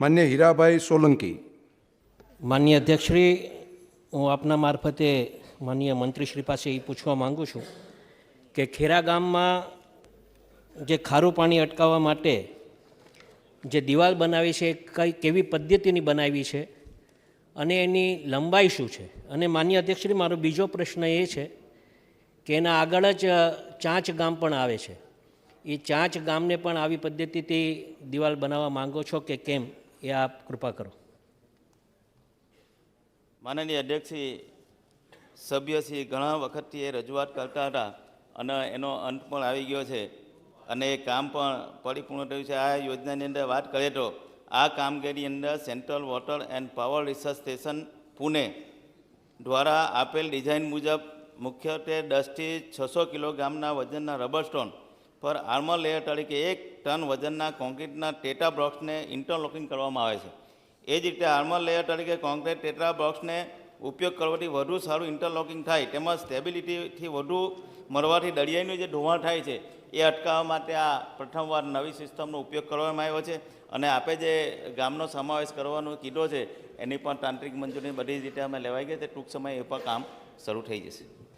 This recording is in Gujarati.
માન્ય હીરાભાઈ સોલંકી. માન્ય અધ્યક્ષશ્રી, હું આપના મારફતે માન્ય મંત્રીશ્રી પાસે એ પૂછવા માગું છું કે ખેરા ગામમાં જે ખારું પાણી અટકાવવા માટે જે દિવાલ બનાવી છે, કઈ કેવી પદ્ધતિની બનાવી છે અને એની લંબાઈ શું છે? અને માન્ય અધ્યક્ષશ્રી, મારો બીજો પ્રશ્ન એ છે કે એના આગળ જ ચાંચ ગામ પણ આવે છે. એ ચાંચ ગામને પણ આવી પદ્ધતિથી દિવાલ બનાવવા માંગો છો કે કેમ? એ આપ કૃપા કરો. માનનીય અધ્યક્ષી સભ્યશ્રી ઘણા વખતથી એ રજૂઆત કરતા હતા અને એનો અંત પણ આવી ગયો છે અને એ કામ પણ પરિપૂર્ણ થયું છે. આ યોજનાની અંદર વાત કરીએ તો આ કામગીરી અંદર central water and power research station Pune દ્વારા આપેલ ડિઝાઇન મુજબ મુખ્યત્વે દસથી છસો કિલોગ્રામના વજનના રબર સ્ટોન પર આર્મર લેયર તરીકે એક ટન વજનના કોન્ક્રીટના ટેટા બ્લોક્સને ઇન્ટરલોકિંગ કરવામાં આવે છે. એ જ રીતે આર્મર લેયર તરીકે કોન્ક્રીટ ટેટા બ્લોક્સને ઉપયોગ કરવાથી વધુ સારું ઇન્ટરલોકિંગ થાય તેમજ સ્ટેબિલિટીથી વધુ મળવાથી દરિયાઈનું જે ધોવાણ થાય છે, એ અટકાવવા માટે આ પ્રથમવાર નવી સિસ્ટમનો ઉપયોગ કરવામાં આવ્યો છે અને આપે જે ગામનો સમાવેશ કરવાનો કીધો છે, એની પણ તાંત્રિક મંજૂરી બધી રીતે અમે લેવાઈ ગઈ તે ટૂંક સમયે એ પણ કામ શરૂ થઈ જશે.